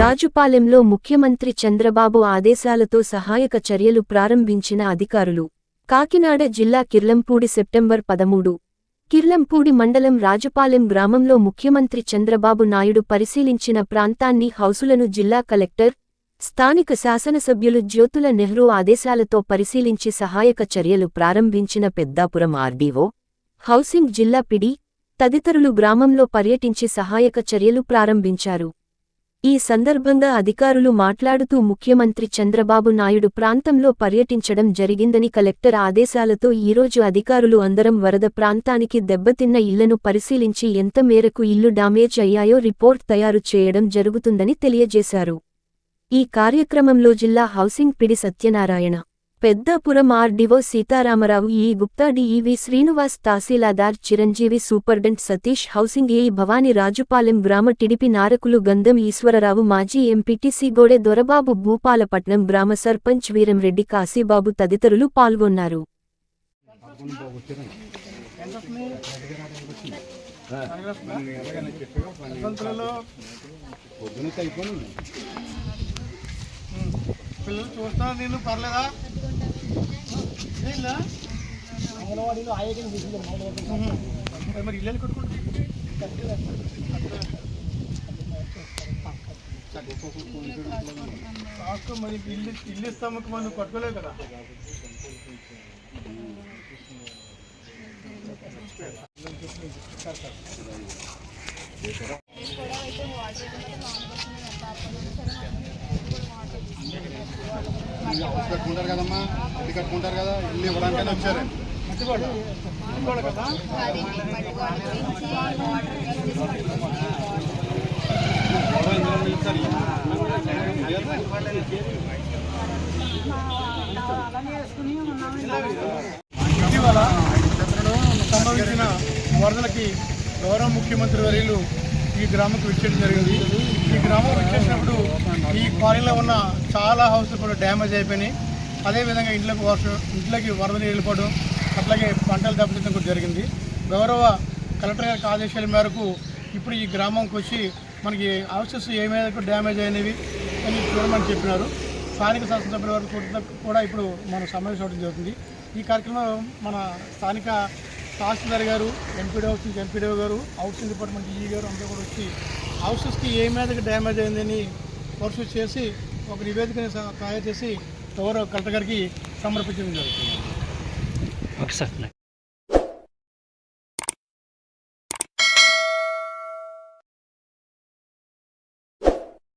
రాజుపాలెంలో ముఖ్యమంత్రి చంద్రబాబు ఆదేశాలతో సహాయక చర్యలు ప్రారంభించిన అధికారులు. కాకినాడ జిల్లా కిర్లంపూడి సెప్టెంబర్ పదమూడు. కిర్లంపూడి మండలం రాజుపాలెం గ్రామంలో ముఖ్యమంత్రి చంద్రబాబు నాయుడు పరిశీలించిన ప్రాంతాన్ని హౌసులను జిల్లా కలెక్టర్ స్థానిక శాసనసభ్యులు జ్యోతుల నెహ్రూ ఆదేశాలతో పరిశీలించి సహాయక చర్యలు ప్రారంభించిన పెద్దాపురం ఆర్డీఓ హౌసింగ్ జిల్లా పిడి తదితరులు గ్రామంలో పర్యటించి సహాయక చర్యలు ప్రారంభించారు. ఈ సందర్భంగా అధికారులు మాట్లాడుతూ ముఖ్యమంత్రి చంద్రబాబు నాయుడు ప్రాంతంలో పర్యటించడం జరిగిందని కలెక్టర్ ఆదేశాలతో ఈరోజు అధికారులు అందరం వరద ప్రాంతానికి దెబ్బతిన్న ఇళ్ళను పరిశీలించి ఎంత మేరకు ఇల్లు డామేజ్ అయ్యాయో రిపోర్ట్ తయారు చేయడం జరుగుతుందని తెలియజేశారు. ఈ కార్యక్రమంలో జిల్లా housing PD Satyanarayana Peddapuram RDO Sitaramarao E Gupta DEO Srinivas tahsildar Chiranjeevi superintendent Satish housing AE Bhavani Rajupalem గ్రామ టిడిపి నారకులు గంధం ఈశ్వరరావు మాజీ ఎంపీటీసీ గోడె దొరబాబు భూపాలపట్నం గ్రామ సర్పంచ్ వీరంరెడ్డి కాశీబాబు తదితరులు పాల్గొన్నారు. పిల్లలు చూస్తా నేను పర్లేదా? ఏంలా? ఉహు. మరి మరి ఇల్లు కట్టుకుంటా కాస్త మరి ఇల్లు ఇల్లు ఇస్తాము మనం కట్టుకోలేవు కదా హౌస్ కట్టుకుంటారు కదమ్మా ఇల్లు కట్టుకుంటారు కదా ఇల్లు ఇవ్వడానికైనా వచ్చారు. మంచివాడు మంచివాడు కదా? ఇటీవల సంభవించిన వరదలకి గౌరవ ముఖ్యమంత్రి వర్యులు ఈ గ్రామంకి విచ్చేయడం జరిగింది. ఈ గ్రామం విచ్చేసినప్పుడు ఈ కాలనీలో ఉన్న చాలా హౌస్లు కూడా డ్యామేజ్ అయిపోయినాయి. అదేవిధంగా ఇంట్లోకి వర్షం ఇంట్లోకి వరద నీళ్ళు వెళ్ళిపోవడం అట్లాగే పంటలు దెబ్బతింటం కూడా జరిగింది. గౌరవ కలెక్టర్ గారి ఆదేశాల మేరకు ఇప్పుడు ఈ గ్రామంకి వచ్చి మనకి హౌసెస్ ఏమేమి డ్యామేజ్ అయినవి అని చూడమని చెప్పినారు. స్థానిక శాసనసభ్యుల వరకు కూడా- కూడా ఇప్పుడు మనం సమావేశం అవడం జరుగుతుంది. ఈ కార్యక్రమం మన స్థానిక తహసీల్దార్ గారు ఎంపీడీ హౌసింగ్ ఎంపీడీ గారు హౌసింగ్ డిపార్ట్మెంట్ ఈ గారు అందరూ కూడా వచ్చి హౌసెస్కి ఏ మీదకి డ్యామేజ్ అయిందని పరిశీలి చేసి ఒక నివేదికని తయారు చేసి ఎవరో కలెక్టర్ గారికి సమర్పించడం జరుగుతుంది. Okay sir.